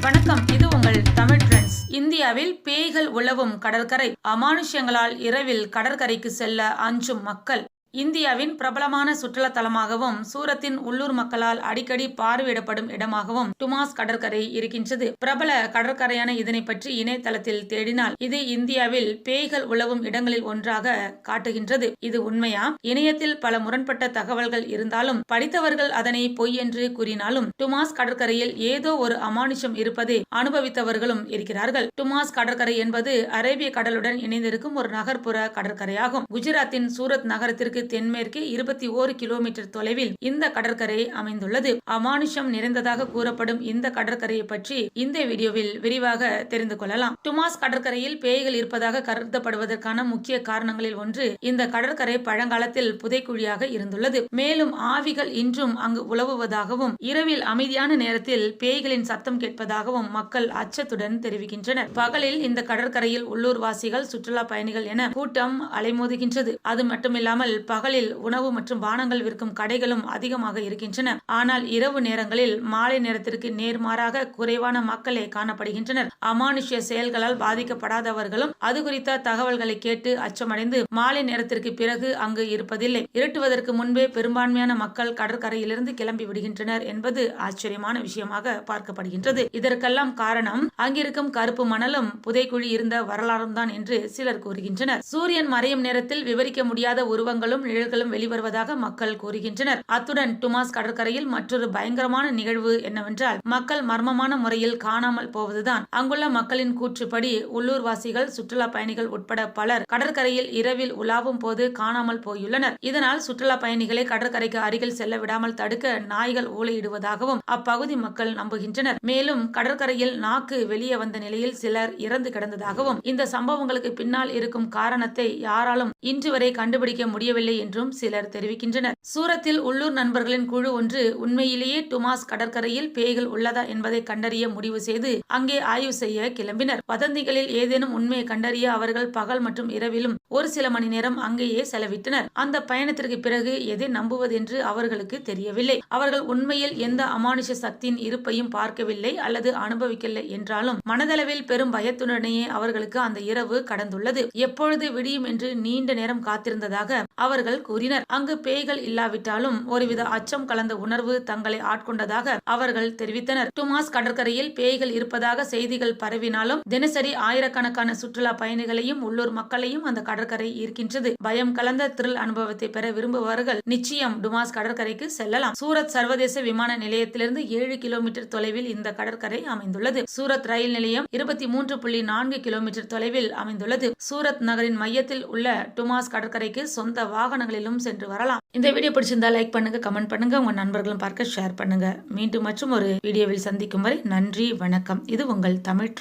வணக்கம். இது உங்கள் தமிழ் ட்ரெண்ட்ஸ். இந்தியாவில் பேய்கள் உழவும் கடற்கரை. அமானுஷ்யங்களால் இரவில் கடற்கரைக்கு செல்ல அஞ்சும் மக்கள். இந்தியாவின் பிரபலமான சுற்றுலா தலமாகவும் சூரத்தின் உள்ளூர் மக்களால் அடிக்கடி பார்வையிடப்படும் இடமாகவும் டுமாஸ் கடற்கரை இருக்கின்றது. பிரபல கடற்கரையான இதனை பற்றி இணையதளத்தில் தேடினால் இது இந்தியாவில் பேய்கள் உலவும் இடங்களில் ஒன்றாக காட்டுகின்றது. இது உண்மையா? இணையத்தில் பல முரண்பட்ட தகவல்கள் இருந்தாலும் படித்தவர்கள் அதனை பொய் என்று கூறினாலும் டுமாஸ் கடற்கரையில் ஏதோ ஒரு அமானுஷம் இருப்பதை அனுபவித்தவர்களும் இருக்கிறார்கள். டுமாஸ் கடற்கரை என்பது அரேபிய கடலுடன் இணைந்திருக்கும் ஒரு நகர்ப்புற கடற்கரையாகும். குஜராத்தின் சூரத் நகரத்திற்கு தென்மேற்கே இருபத்தி ஓரு கிலோமீட்டர் தொலைவில் இந்த கடற்கரை அமைந்துள்ளது. அமானுஷம் நிறைந்ததாக கூறப்படும் இந்த கடற்கரையை பற்றி இந்த வீடியோவில் விரிவாக தெரிந்து கொள்ளலாம். டுமாஸ் கடற்கரையில் பேய்கள் இருப்பதாக கருதப்படுவதற்கான முக்கிய காரணங்களில் ஒன்று இந்த கடற்கரை பழங்காலத்தில் புதைக்குழியாக இருந்துள்ளது. மேலும் ஆவிகள் இன்றும் அங்கு உலவுவதாகவும் இரவில் அமைதியான நேரத்தில் பேய்களின் சத்தம் கேட்பதாகவும் மக்கள் அச்சத்துடன் தெரிவிக்கின்றனர். பகலில் இந்த கடற்கரையில் உள்ளூர்வாசிகள் சுற்றுலா பயணிகள் என கூட்டம் அலைமோதுகின்றது. அது மட்டுமில்லாமல் பகலில் உணவு மற்றும் பானங்கள் விற்கும் கடைகளும் அதிகமாக இருக்கின்றன. ஆனால் இரவு நேரங்களில் மாலை நேரத்திற்கு நேர்மாறாக குறைவான மக்களே காணப்படுகின்றனர். அமானுஷ்ய செயல்களால் பாதிக்கப்படாதவர்களும் அது குறித்த தகவல்களை கேட்டு அச்சமடைந்து மாலை நேரத்திற்கு பிறகு அங்கு இருப்பதில்லை. இருட்டுவதற்கு முன்பே பெரும்பான்மையான மக்கள் கடற்கரையிலிருந்து கிளம்பி விடுகின்றனர் என்பது ஆச்சரியமான விஷயமாக பார்க்கப்படுகின்றது. இதற்கெல்லாம் காரணம் அங்கிருக்கும் கருப்பு மணலும் புதைக்குழி இருந்த வரலாறும் தான் என்று சிலர் கூறுகின்றனர். சூரியன் மறையும் நேரத்தில் விவரிக்க முடியாத உருவங்களும் நிழல்களும் வெளிவருவதாக மக்கள் கூறுகின்றனர். அத்துடன் டுமாஸ் கடற்கரையில் மற்றொரு பயங்கரமான நிகழ்வு என்னவென்றால் மக்கள் மர்மமான முறையில் காணாமல் போவதுதான். அங்குள்ள மக்களின் கூற்றுப்படி உள்ளூர்வாசிகள் சுற்றுலா பயணிகள் உட்பட பலர் கடற்கரையில் இரவில் உலாவும் போது காணாமல் போயுள்ளனர். இதனால் சுற்றுலா பயணிகளை கடற்கரைக்கு அருகில் செல்ல விடாமல் தடுக்க நாய்கள் ஊழையிடுவதாகவும் அப்பகுதி மக்கள் நம்புகின்றனர். மேலும் கடற்கரையில் நாக்கு வெளியே வந்த நிலையில் சிலர் இறந்து கிடந்ததாகவும் இந்த சம்பவங்களுக்கு பின்னால் இருக்கும் காரணத்தை யாராலும் இன்று வரை கண்டுபிடிக்க முடியவில்லை தெரியவில்லை என்றும் சிலர் தெரிவிக்கின்றனர். சூரத்தில் உள்ளூர் நண்பர்களின் குழு ஒன்று உண்மையிலேயே டுமாஸ் கடற்கரையில் பேய்கள் உள்ளதா என்பதை கண்டறிய முடிவு செய்து அங்கே ஆய்வு செய்ய கிளம்பினர். வதந்திகளில் ஏதேனும் உண்மையை கண்டறிய அவர்கள் பகல் மற்றும் இரவிலும் ஒரு சில மணி நேரம் அங்கேயே செலவிட்டனர். அந்த பயணத்திற்கு பிறகு எதை நம்புவது என்று அவர்களுக்கு தெரியவில்லை. அவர்கள் உண்மையில் எந்த அமானுஷ சக்தியின் இருப்பையும் பார்க்கவில்லை அல்லது அனுபவிக்கவில்லை என்றாலும் மனதளவில் பெரும் பயத்துடனேயே அவர்களுக்கு அந்த இரவு கடந்துள்ளது. எப்பொழுது விடியும் என்று நீண்ட நேரம் காத்திருந்ததாக அவர் அவர்கள் கூறினர். அங்கு பேய்கள் இல்லாவிட்டாலும் ஒருவித அச்சம் கலந்த உணர்வு தங்களை ஆட்கொண்டதாக அவர்கள் தெரிவித்தனர். டுமாஸ் கடற்கரையில் பேய்கள் இருப்பதாக செய்திகள் பரவினாலும் தினசரி ஆயிரக்கணக்கான சுற்றுலா பயணிகளையும் உள்ளூர் மக்களையும் அந்த கடற்கரை ஈர்க்கின்றது. பயம் கலந்த த்ரில் அனுபவத்தை பெற விரும்புபவர்கள் நிச்சயம் டுமாஸ் கடற்கரைக்கு செல்லலாம். சூரத் சர்வதேச விமான நிலையத்திலிருந்து ஏழு கிலோமீட்டர் தொலைவில் இந்த கடற்கரை அமைந்துள்ளது. சூரத் ரயில் நிலையம் இருபத்தி மூன்று புள்ளி நான்கு கிலோமீட்டர் தொலைவில் அமைந்துள்ளது. சூரத் நகரின் மையத்தில் உள்ள டுமாஸ் கடற்கரைக்கு சொந்த வாகனங்களிலும் சென்று வரலாம். இந்த வீடியோ பிடிச்சிருந்தா லைக் பண்ணுங்க கமெண்ட் பண்ணுங்க உங்க நண்பர்களும் பார்க்க ஷேர் பண்ணுங்க. மீண்டும் மற்றும் ஒரு வீடியோவில் சந்திக்கும் வரை நன்றி வணக்கம். இது உங்கள் தமிழ்